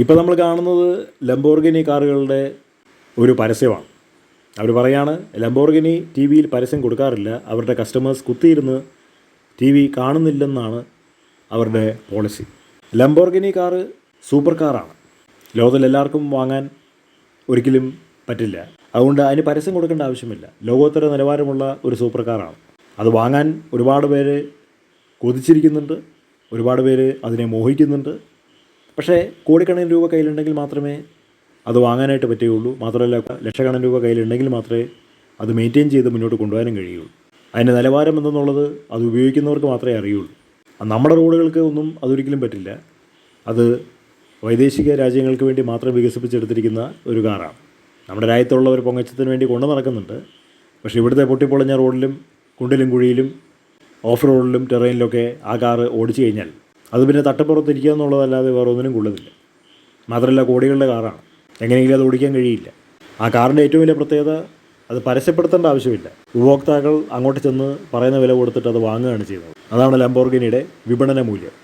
ഇപ്പോൾ നമ്മൾ കാണുന്നത് ലംബോർഗിനി കാറുകളുടെ ഒരു പരസ്യമാണ്. അവർ പറയാണ് ലംബോർഗിനി ടി വിയിൽ പരസ്യം കൊടുക്കാറില്ല. അവരുടെ കസ്റ്റമേഴ്സ് കുത്തിയിരുന്ന് ടി വി കാണുന്നില്ലെന്നാണ് അവരുടെ പോളിസി ലംബോർഗിനി കാറ് സൂപ്പർ കാറാണ് ലോകത്തിൽ എല്ലാവർക്കും വാങ്ങാൻ ഒരിക്കലും പറ്റില്ല. അതുകൊണ്ട് അതിന് പരസ്യം കൊടുക്കേണ്ട ആവശ്യമില്ല. ലോകോത്തര നിലവാരമുള്ള ഒരു സൂപ്പർ കാറാണ് അത് വാങ്ങാൻ ഒരുപാട് പേര് കൊതിച്ചിരിക്കുന്നുണ്ട്. ഒരുപാട് പേര് അതിനെ മോഹിക്കുന്നുണ്ട്. പക്ഷേ കോടിക്കണക്കിന് രൂപ കയ്യിലുണ്ടെങ്കിൽ മാത്രമേ അത് വാങ്ങാനായിട്ട് പറ്റുകയുള്ളൂ. മാത്രമല്ല ലക്ഷക്കണക്കിന് രൂപ കയ്യിലുണ്ടെങ്കിൽ മാത്രമേ അത് മെയിന്റെയിൻ ചെയ്ത് മുന്നോട്ട് കൊണ്ടുപോകാനും കഴിയുള്ളൂ. അതിന്റെ നിലവാരം എന്തെന്നുള്ളത് അത് ഉപയോഗിക്കുന്നവർക്ക് മാത്രമേ അറിയുള്ളൂ. നമ്മുടെ റോഡുകൾക്ക് ഒന്നും അതൊരിക്കലും പറ്റില്ല. അത് വൈദേശിക രാജ്യങ്ങൾക്ക് വേണ്ടി മാത്രം വികസിപ്പിച്ചെടുത്തിരിക്കുന്ന ഒരു കാറാണ്. നമ്മുടെ രാജ്യത്തുള്ളവർ പൊങ്ങച്ചത്തിന് വേണ്ടി കൊണ്ടു നടക്കുന്നുണ്ട്. പക്ഷേ ഇവിടുത്തെ പൊട്ടിപ്പൊളിഞ്ഞ റോഡിലും കുണ്ടിലും കുഴിയിലും ഓഫ് റോഡിലും ടെറൈനിലൊക്കെ ആ കാറ് ഓടിച്ചു കഴിഞ്ഞാൽ അത് പിന്നെ തട്ടപ്പുറത്തിരിക്കുക എന്നുള്ളതല്ലാതെ വേറെ ഒന്നിനും കൊള്ളുന്നില്ല. മാത്രമല്ല കോടികളുടെ കാറാണ്. എങ്ങനെയെങ്കിലും അത് ഓടിക്കാൻ കഴിയില്ല. ആ കാറിന്റെ ഏറ്റവും വലിയ പ്രത്യേകത അത് പരസ്യപ്പെടുത്തേണ്ട ആവശ്യമില്ല. ഉപഭോക്താക്കൾ അങ്ങോട്ട് ചെന്ന് പറയുന്ന വില കൊടുത്തിട്ട് അത് വാങ്ങുകയാണ് ചെയ്യുന്നത്. അതാണ് ലംബോർഗിനിയുടെ വിപണന മൂല്യം.